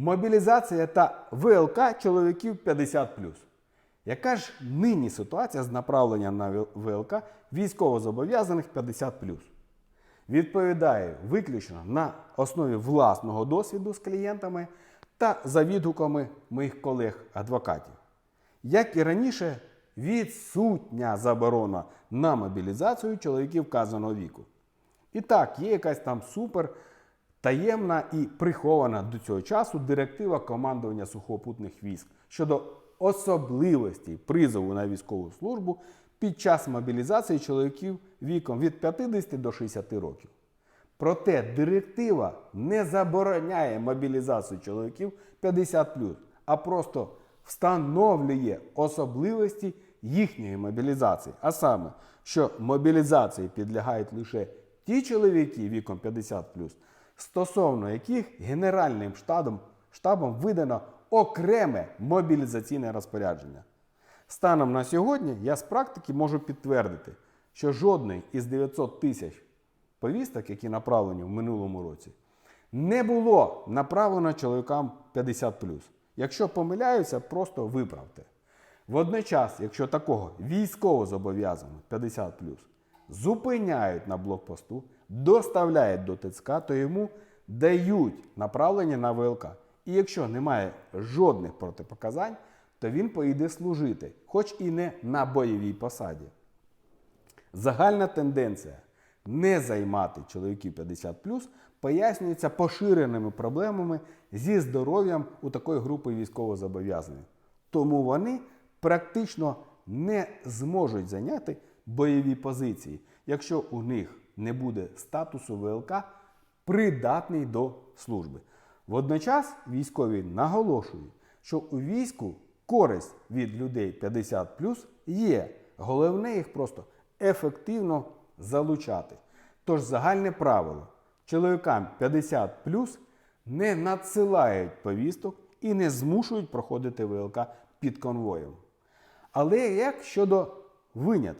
Мобілізація та ВЛК чоловіків 50 Яка ж нині ситуація з направленням на ВЛК військовозобов'язаних 50 Відповідає виключно на основі власного досвіду з клієнтами та за відгуками моїх колег-адвокатів. Як і раніше, відсутня заборона на мобілізацію чоловіків вказаного віку. І так, є якась там супер таємна і прихована до цього часу директива командування сухопутних військ щодо особливостей призову на військову службу під час мобілізації чоловіків віком від 50 до 60 років. Проте директива не забороняє мобілізацію чоловіків 50 а просто встановлює особливості їхньої мобілізації. А саме, що мобілізації підлягають лише ті чоловіки віком 50 стосовно яких Генеральним штабом, штабом видано окреме мобілізаційне розпорядження. Станом на сьогодні я з практики можу підтвердити, що жодний із 900 тисяч повісток, які направлені в минулому році, не було направлено чоловікам 50 Якщо помиляюся, просто виправте. Водночас, якщо такого військово зобов'язаного 50 зупиняють на блокпосту, доставляють до ТЦК, то йому дають направлення на ВЛК. І якщо немає жодних протипоказань, то він поїде служити, хоч і не на бойовій посаді. Загальна тенденція не займати чоловіків 50 пояснюється поширеними проблемами зі здоров'ям у такої групи військовозобов'язаних. Тому вони практично не зможуть зайняти бойові позиції, якщо у них не буде статусу ВЛК придатний до служби. Водночас військові наголошують, що у війську користь від людей 50 є. Головне їх просто ефективно залучати. Тож загальне правило: чоловікам 50 не надсилають повісток і не змушують проходити ВЛК під конвоєм. Але як щодо винятків?